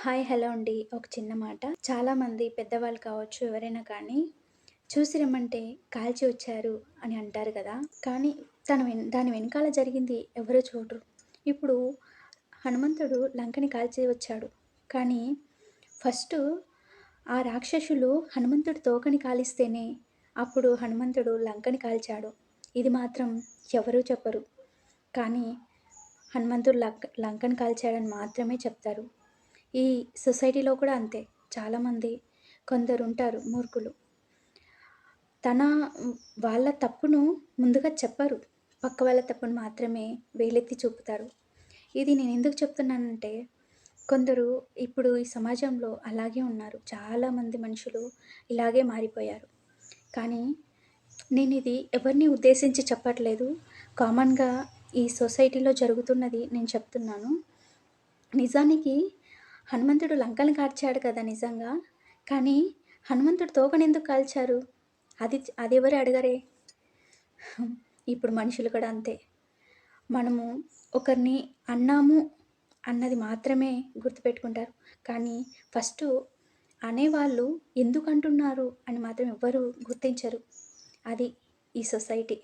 Hi hello అండి. ఒక చిన్న మాట. చాలామంది పెద్దవాళ్ళు కావచ్చు ఎవరైనా కానీ చూసి రమ్మంటే కాల్చి వచ్చారు అని అంటారు కదా. కానీ తన వెన్ దాని వెనకాల జరిగింది ఎవరు చూడరు. ఇప్పుడు హనుమంతుడు లంకని కాల్చి వచ్చాడు. కానీ ఫస్ట్ ఆ రాక్షసులు హనుమంతుడు తోకని కాలిస్తేనే అప్పుడు హనుమంతుడు లంకని కాల్చాడు. ఇది మాత్రం ఎవరూ చెప్పరు. కానీ హనుమంతుడు లంక లంకని కాల్చాడని మాత్రమే చెప్తారు. ఈ సొసైటీలో కూడా అంతే. చాలామంది కొందరు ఉంటారు మూర్ఖులు. తన వాళ్ళ తప్పును ముందుగా చెప్పరు. పక్క వాళ్ళ తప్పును మాత్రమే వేలెత్తి చూపుతారు. ఇది నేను ఎందుకు చెప్తున్నానంటే కొందరు ఇప్పుడు ఈ సమాజంలో అలాగే ఉన్నారు. చాలామంది మనుషులు ఇలాగే మారిపోయారు. కానీ నేను ఇది ఎవరిని ఉద్దేశించి చెప్పట్లేదు. కామన్గా ఈ సొసైటీలో జరుగుతున్నది నేను చెప్తున్నాను. నిజానికి హనుమంతుడు లంకను కాల్చాడు కదా నిజంగా. కానీ హనుమంతుడు తోకను ఎందుకు కాల్చారు? అది అది ఎవరు అడగరే? ఇప్పుడు మనుషులు కూడా అంతే. మనము ఒకరిని అన్నాము అన్నది మాత్రమే గుర్తుపెట్టుకుంటారు. కానీ ఫస్ట్ అనేవాళ్ళు ఎందుకు అంటున్నారు అని మాత్రం ఎవ్వరు గుర్తించరు. అది ఈ సొసైటీ.